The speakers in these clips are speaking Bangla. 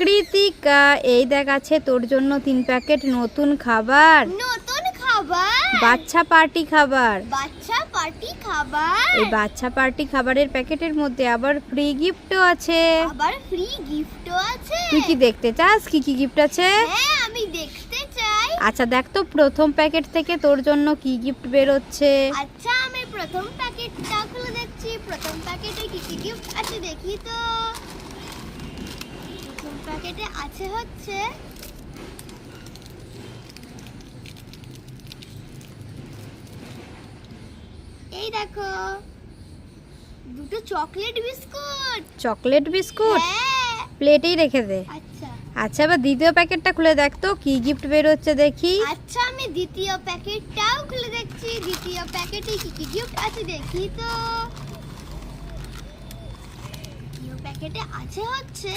কৃতিকা এই দেখ আছে তোর জন্য তিন প্যাকেট নতুন খাবার। নতুন খাবার? বাচ্চা পার্টি খাবার। বাচ্চা পার্টি খাবার? এই বাচ্চা পার্টি খাবারের প্যাকেটের মধ্যে আবার ফ্রি গিফটও আছে। আবার ফ্রি গিফটও আছে। তুই কি দেখতে চাস? কি কি গিফট আছে? হ্যাঁ আমি দেখতে চাই। আচ্ছা দেখ তো প্রথম প্যাকেট থেকে তোর জন্য কি গিফট বেরোচ্ছে। আচ্ছা আমি প্রথম প্যাকেটটা খুলে দেখছি। প্রথম প্যাকেটে কি কি গিফট আছে দেখি তো। প্যাকেটে আছে হচ্ছে এই দেখো দুটো চকলেট বিস্কুট। Chocolate biscuit? হ্যাঁ। প্লেটেই রেখে দে। আচ্ছা। আচ্ছা এবার দ্বিতীয় প্যাকেটটা খুলে দেখ তো কি গিফট বেরোচ্ছে দেখি। আচ্ছা আমি দ্বিতীয় প্যাকেটটাও খুলে দেখছি। দ্বিতীয় প্যাকেটে কি কি গিফট আছে দেখি তো। প্যাকেটে আছে হচ্ছে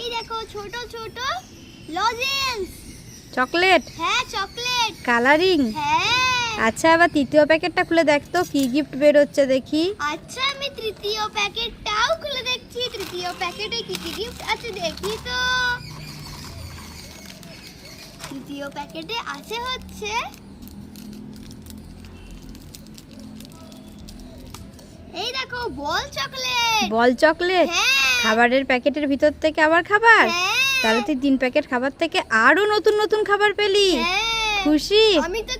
এই দেখো ছোট ছোট লজেন্স চকলেট? হ্যাঁ চকলেট। কালারিং? হ্যাঁ। আচ্ছা এবার তৃতীয় প্যাকেটটা খুলে দেখ তো কি গিফট বেরোচ্ছে দেখি। আচ্ছা আমি তৃতীয় প্যাকেটটাও খুলে দেখছি। তৃতীয় প্যাকেটে কি কি গিফট আছে দেখি তো। তৃতীয় প্যাকেটে আছে হচ্ছে এই দেখো বল চকলেট। বল চকলেট? হ্যাঁ খাবারের প্যাকেটের ভিতর থেকে আবার খাবার হ্যাঁ। তাহলে তুই তিন প্যাকেট খাবার থেকে আরও নতুন নতুন খাবার পেলি হ্যাঁ। খুশি আমি তো